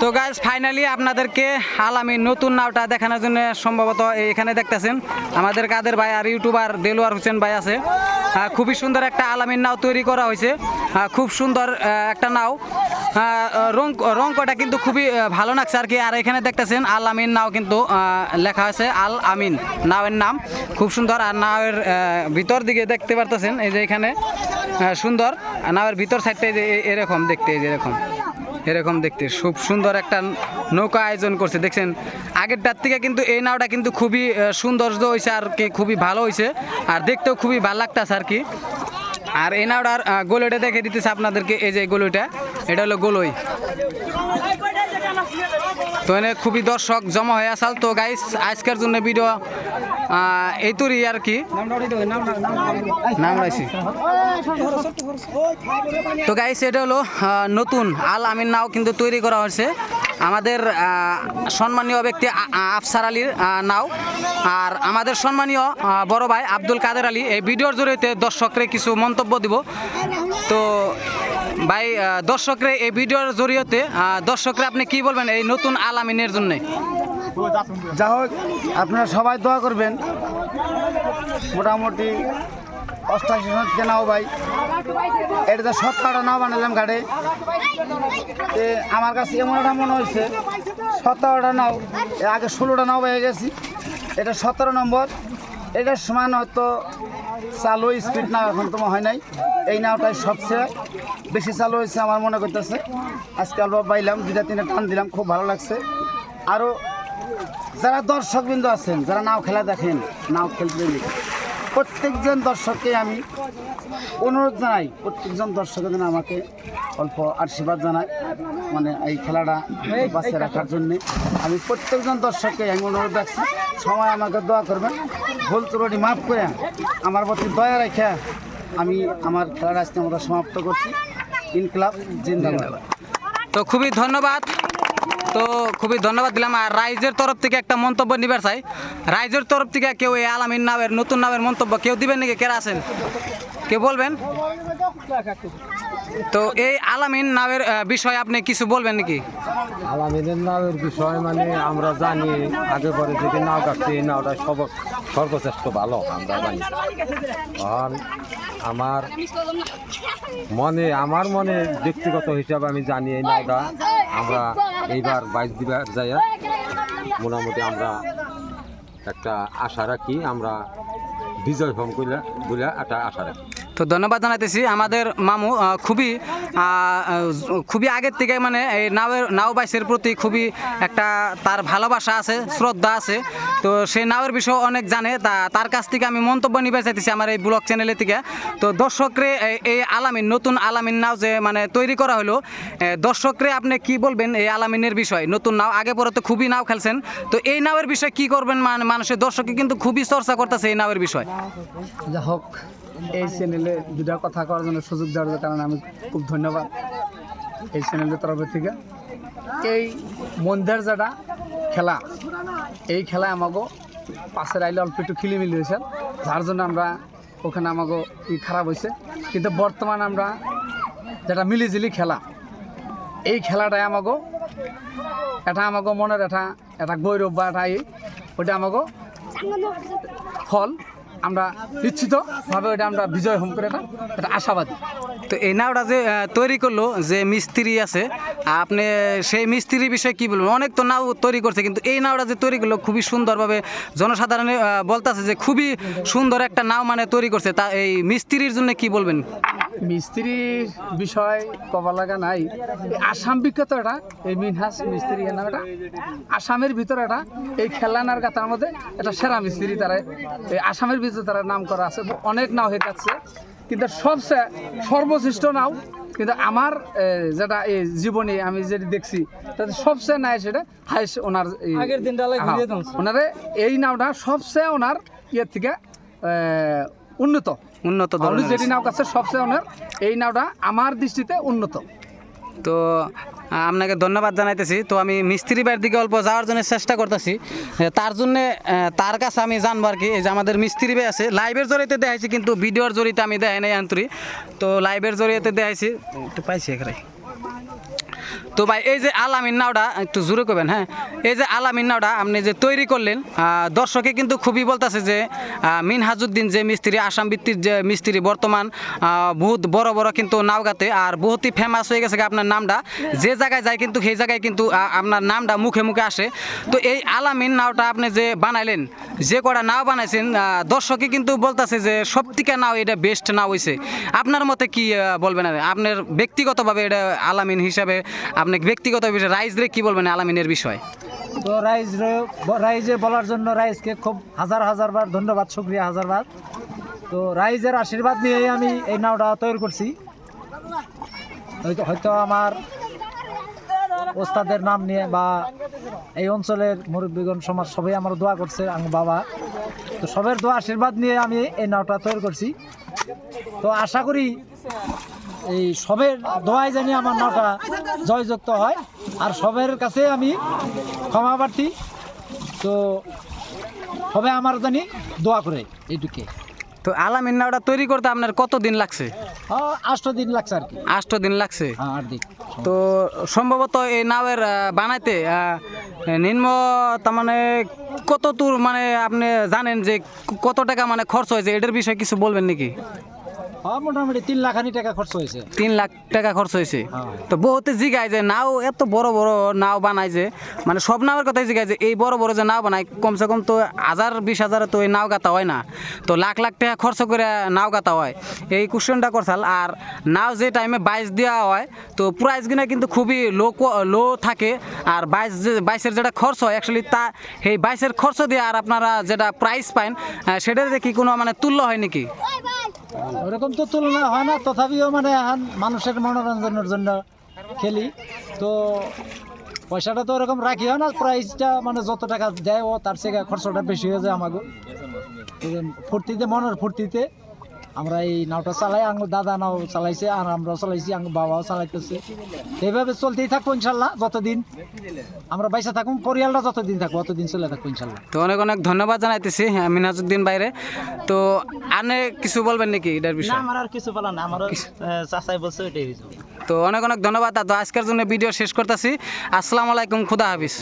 তো guys finally আপনাদেরকে আলামি নতুন নাওটা দেখানোর জন্য সম্ভবত এখানে দেখতেছেন। আমাদের কাদের ভাই আর ইউটিউবার দেলোয়ার হোসেন ভাই আছে। খুবই সুন্দর একটা আলামিন নাও তৈরি করা হয়েছে। খুব সুন্দর একটা নাও। রং রংকটা কিন্তু খুবই ভালো লাগছে আর কি। আর এখানে দেখতেছেন আল আমিন নাও কিন্তু লেখা আছে আল আমিন, নাওয়ের নাম। খুব সুন্দর, আর নাওয়ের ভিতর দিকে দেখতে পারতেছেন, এই যে এখানে সুন্দর। নাওয়ের ভিতর সাইডটা এই যে এরকম দেখতে, এই যে এরকম। এরকম দেখতে। খুব সুন্দর একটা নৌকা আয়োজন করছে। দেখছেন, আগেরটার থেকে কিন্তু এই নাওটা কিন্তু খুবই সৌন্দর্য হয়েছে আর কি, খুবই ভালো হয়েছে আর দেখতেও খুবই ভালো লাগতেছে আর কি। আর এই নাওটার আহ, গোলইটা দেখে দিতেছে আপনাদেরকে এই যে গোলইটা এটা হলো গোলই। তো এনে খুবই দর্শক জমা হয়ে আসাল। তো গাইস আজকের জন্য ভিডিও এই তুরি আর কি। নাম তো গাইস এটা হলো নতুন আল আমিন নাও কিন্তু তৈরি করা হয়েছে। আমাদের সম্মানীয় ব্যক্তি আফসার আলীর নাও। আর আমাদের সম্মানীয় বড় ভাই আব্দুল কাদের আলী, এই ভিডিওর জড়িয়ে দর্শকরে কিছু মন্তব্য দিব। তো, ভাই দর্শকরে এই ভিডিওর জড়িয়েতে দর্শকরে আপনি কি বলবেন এই নতুন আলামিনের জন্য? যা হোক আপনারা সবাই দোয়া করবেন। মোটামুটি অষ্টাশি থেকে নাও ভাই। এটা তো সতেরোটা নাও বানালাম এ, আমার কাছে এমন একটা মনে হয়েছে, সতেরোটা নাও আগে ষোলোটা নাও পেয়ে গেছি। এটা সতেরো নম্বর। এটার সমান হয়তো চালু স্পিড নাও এখন তোমার হয় নাই। এই নাওটাই সবচেয়ে বেশি চালু হয়েছে আমার মনে করতেছে। আজকে অল্প পাইলাম দুটা তিনটা টান দিলাম, খুব ভালো লাগছে। আরও যারা দর্শকবৃন্দ আছেন, যারা নাও খেলা দেখেন, নাও খেলতে প্রত্যেকজন দর্শককে আমি অনুরোধ জানাই, প্রত্যেকজন দর্শকের জন্য আমাকে অল্প আশীর্বাদ জানাই মানে এই খেলাটা বাঁচিয়ে রাখার জন্যে। আমি প্রত্যেকজন দর্শককে আমি অনুরোধ রাখছি সময় আমাকে দোয়া করবেন। ভুল ত্রুটি মাফ করে আমার প্রতি দয়া রেখে আমি আমার খেলাটা আজকে আমরা সমাপ্ত করছি। ইনকলাব জিন্দাবাদ। তো খুবই ধন্যবাদ। তো খুবই ধন্যবাদ দিলাম। আর রাইজের তরফ থেকে একটা মন্তব্য নিবার চাই। রাইজের তরফ থেকে কেউ এই আলামিন নামের, নতুন নামের মন্তব্য কেউ দিবেন নাকি? কেরা আছেন? কেউ বলবেন? তো এই আলামিন নামের বিষয়ে আপনি কিছু বলবেন নাকি? আলামিনের নামের বিষয় মানে আমরা জানি, আগে পরে যদি নাও কাটছে এই নাওটা সব সর্বশ্রেষ্ঠ ভালো, আমরা জানি। আর আমার মনে আমার মনে ব্যক্তিগত হিসাবে আমি জানি এই নাওটা। আমরা এইবার বাইশ দিবার যাইয়া মোটামুটি আমরা একটা আশা রাখি, আমরা বিজয় ভ্রম কইলা বলে একটা আশা রাখি। তো ধন্যবাদ জানাইতেছি। আমাদের মামু খুবই খুবই আগের থেকে মানে এই নাওয়ের নাও বাইসের প্রতি খুবই একটা তার ভালোবাসা আছে, শ্রদ্ধা আছে। তো সেই নাওয়ের বিষয়ে অনেক জানে। তা তার কাছ থেকে আমি মন্তব্য নিবে চাইতেছি আমার এই ব্লগ চ্যানেলে থেকে। তো দর্শকরে এই- আলামিন, নতুন আলামিন নাও যে মানে তৈরি করা হলো দর্শকরে আপনি কি বলবেন এই আলামিনের বিষয়? নতুন নাও, আগে পরে তো খুবই নাও খেলছেন। তো এই নাওয়ের বিষয়ে কি করবেন মানে মানুষের দর্শকে কিন্তু খুবই চর্চা করতেছে এই নাওয়ের বিষয়। হোক এই চ্যানেলে দুটা কথা করার জন্য সুযোগ দেওয়ার কারণে আমি খুব ধন্যবাদ এই চ্যানেলের তরফ থেকে। এই মন্দির যেটা খেলা এই খেলা আমাকে পাশের আইলে অল্প একটু খিলিমিলি হয়েছে যার জন্য আমরা ওখানে আমাকে ই খারাপ হয়েছে। কিন্তু বর্তমান আমরা যেটা মিলিঝিলি খেলা এই খেলাটাই আমাকে এটা আমাকে মনের এটা এটা গৌরব বা এটা ই ওটা আমাকে ফল। আমরা নিশ্চিতভাবে ওটা আমরা বিজয় হোম করে এটা এটা আশাবাদী। তো এই নাওটা যে তৈরি করল, যে মিস্ত্রি আছে, আপনি সেই মিস্ত্রির বিষয়ে কি বলবেন? অনেক তো নাও তৈরি করছে, কিন্তু এই নাওটা যে তৈরি করল, খুবই সুন্দরভাবে জনসাধারণে বলতেছে যে খুবই সুন্দর একটা নাও মানে তৈরি করছে। তা এই মিস্ত্রির জন্য কি বলবেন? মিস্ত্রির বিষয় কবা লাগা নাই। আসাম বিখ্যাত এটা, এই মিনহাস মিস্ত্রি এর এটা। আসামের ভিতরে এটা, এই খেলানার গাতার মধ্যে এটা সেরা মিস্ত্রি তারা। এই আসামের ভিতরে তারা নাম করা আছে অনেক নাও হয়ে যাচ্ছে। কিন্তু সবচেয়ে সর্বশ্রেষ্ঠ নাও কিন্তু আমার যেটা এই জীবনে আমি যেটা দেখছি তাতে সবচেয়ে নাই সেটা হাইস ওনার আগের দিনটা ওনারে এই নাওটা সবচেয়ে ওনার ইয়ের থেকে উন্নত। উন্নত যেটি নাও কাছে সবচেয়ে ওনার এই নাওটা আমার দৃষ্টিতে উন্নত। তো আপনাকে ধন্যবাদ জানাইতেছি। তো আমি মিস্ত্রি বাড়ির দিকে অল্প যাওয়ার জন্য চেষ্টা করতেছি। তার জন্যে তার কাছে আমি জানব আর কি যে আমাদের মিস্ত্রি ভাই আছে, লাইভের জড়িয়ে দেখাইছি, কিন্তু ভিডিওর জড়িতে আমি দেখাই নাই আন্তরি তো লাইভের জড়িয়ে দেখাইছি তো পাইছি এখানে তো ভাই, এই যে আলামিন নাওটা একটু জোরে করবেন হ্যাঁ? এই যে আলামিন নাওটা আপনি যে তৈরি করলেন দর্শকে কিন্তু খুবই বলতেছে যে মিনহাজুদ্দিন যে মিস্ত্রি আসাম ভিত্তির যে মিস্ত্রি বর্তমান বহুত বড় বড় কিন্তু নাওগাতে, আর বহুতই ফেমাস হয়ে গেছে আপনার নামটা যে জায়গায় যায় কিন্তু, সেই জায়গায় কিন্তু আপনার নামটা মুখে মুখে আসে। তো এই আলামিন নাওটা আপনি যে বানাইলেন, যে কটা নাও বানাইছেন দর্শকে কিন্তু বলতেছে যে, সবথেকে নাও এটা বেস্ট নাও হয়েছে আপনার মতে কি বলবেন? আপনার ব্যক্তিগতভাবে এটা আলামিন হিসাবে আপনি ব্যক্তিগত বিষয়ে, রাইজ রে কি বলবেন আলামিনের বিষয়? তো রাইজ রাইজে বলার জন্য রাইজকে খুব হাজার হাজার বার ধন্যবাদ, শুক্রিয়া হাজার বার। তো রাইজের আশীর্বাদ নিয়েই আমি এই নাওটা তৈরি করছি। হয়তো হয়তো আমার ওস্তাদের নাম নিয়ে বা এই অঞ্চলের মুরব্বীগণ, সমাজ সবাই আমার দোয়া করছে, আমার বাবা। তো সবের দোয়া, আশীর্বাদ নিয়ে আমি এই নাওটা তৈরি করছি। তো আশা করি এই সবের দোয়াই জানি আমার নটা জয়যুক্ত হয়। আর সবের কাছে আমি ক্ষমা প্রার্থী। তো সবে আমার জানি দোয়া করে এইটুকে তো আলামিন নাওটা তৈরি করতে আপনার কত দিন লাগছে? হ্যাঁ আষ্ট দিন লাগছে আর কি। আষ্ট দিন লাগছে? হ্যাঁ তো সম্ভবত এই নাওয়ের বানাইতে নিম্ন তার মানে কত দূর মানে আপনি জানেন যে কত টাকা মানে খরচ হয়েছে এটার বিষয়ে কিছু বলবেন নাকি? হ্যাঁ তিন লাখ টাকা খরচ হয়েছে। হ্যাঁ। তো বহুতে জিগায় যে নাও এত বড় বড় নাও বানায় যে মানে সব নামের কথাই জিগায় যে এই বড় বড় যে নাও বানায় কমসে কম তো হাজার বিশ হাজারে তো এই নাও গাতা হয় না। তো লাখ লাখ টাকা খরচ করে নাও গাতা হয়। এই কোশ্চেনটা করছাল আর নাও যে টাইমে বাইশ দেওয়া হয় তো প্রাইস কিনা কিন্তু খুবই লো লো থাকে। আর বাইশ যে বাইশের যেটা খরচ হয় অ্যাকচুয়ালি তা এই বাইশের খরচ দিয়ে আর আপনারা যেটা প্রাইস আহ, সেটাতে কি কোনো মানে তুল্য হয় নাকি? ওরকম তো তুলনা হয় না, তথাপিও মানে এখন মানুষের মনোরঞ্জনের জন্য খেলি। তো পয়সাটা তো ওরকম রাখি হয় না প্রাইসটা মানে যত টাকা দেয় ও তার থেকে খরচটা বেশি হয়ে যায় আমাকে ফুর্তিতে, মনের ফুর্তিতে আমরা এই নাওটা চালাই আঙ্গ দাদা নাও চালাইছে আর আমরাও চালাইছি আঙ্গ বাবাও চালাইতেছে। এইভাবে চলতেই থাকব ইনশাল্লাহ যতদিন আমরা বাইসা থাকুন পরিয়ালটা যতদিন থাকব অতদিন চলে থাকব ইনশাল্লাহ। তো অনেক অনেক ধন্যবাদ জানাইতেছি হ্যাঁ, মিনাজুদ্দিন বাইরে তো আনে কিছু বলবেন নাকি এটার বিষয়ে? আমার আর কিছু বলার না আমারও চাচাই বলছে হয়েছে তো অনেক অনেক ধন্যবাদ তো আজকের জন্য ভিডিও শেষ করতেছি। আসসালামু আলাইকুম খুদা হাফিজ।